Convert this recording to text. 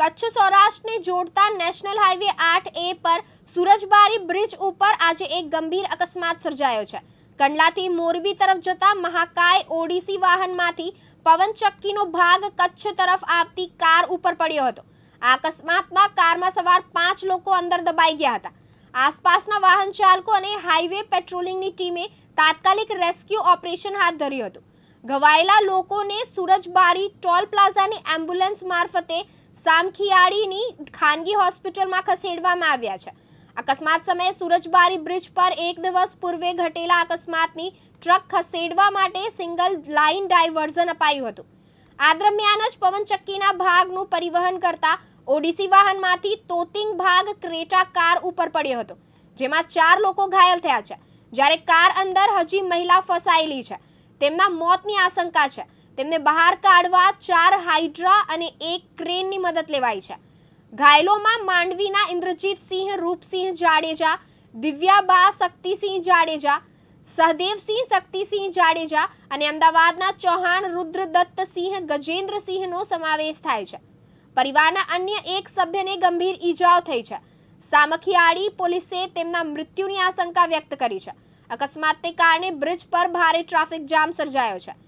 કચ્છ સૌરાષ્ટ્રને જોડતા national highway આઠ એ પર સુરજબારી બ્રિજ ઉપર આજે એક ગંભીર અકસ્માત સર્જાયો છે. કંડલાથી મોરબી તરફ જતા મહાકાય ઓડીસી વાહનમાંથી પવનચક્કીનો ભાગ કચ્છ તરફ આવતી કાર ઉપર પડ્યો હતો. આ અકસ્માતમાં કારમાં સવાર પાંચ લોકો અંદર દબાઈ ગયા હતા. આસપાસના વાહન ચાલકો અને હાઈવે પેટ્રોલિંગની ટીમે તાત્કાલિક રેસ્ક્યુ ઓપરેશન હાથ ધર્યું હતું. ઘવાયેલા લોકોને સુરજબારી ટોલ પ્લાઝાની એમ્બ્યુલન્સ મારફતે સામખિયાળીની ખાનગી હોસ્પિટલમાં ખસેડવામાં આવ્યા છે. અકસ્માત સમયે સુરજબારી બ્રિજ પર એક દિવસ પૂર્વે ઘટેલા અકસ્માતની ટ્રક ખસેડવા માટે સિંગલ લાઇન ડાયવર્ઝન અપાયું હતું. આ દરમિયાન જ પવનચક્કીના ભાગનું પરિવહન કરતા ઓડીસી વાહનમાંથી તોતિંગ ભાગ ક્રેટા કાર ઉપર પડ્યો હતો, જેમાં ચાર લોકો ઘાયલ થયા છે. જ્યારે કાર અંદર હજી મહિલા ફસાયેલી છે. તેમના મોતની આશંકા છે. તેમને બહાર કાઢવા ચાર હાઇડ્રા અને એક ક્રેનની મદદ લેવાઈ છે. ઘાયલોમાં માંડવીના ઇન્દ્રજીતસિંહ રૂપસિંહ જાડેજા, દિવ્યાબા શક્તિસિંહ જાડેજા, સહદેવસિંહ શક્તિસિંહ જાડેજા અને અમદાવાદના ચૌહાણ રુદ્રદત્તસિંહ ગજેન્દ્રસિંહનો સમાવેશ થાય છે. પરિવારના અન્ય એક સભ્યને ગંભીર ઈજાઓ થઈ છે. સામખિયાળી પોલીસે તેમના મૃત્યુની આશંકા વ્યક્ત કરી છે. અકસ્માતને કારણે બ્રિજ પર ભારે ટ્રાફિક જામ સર્જાયો છે.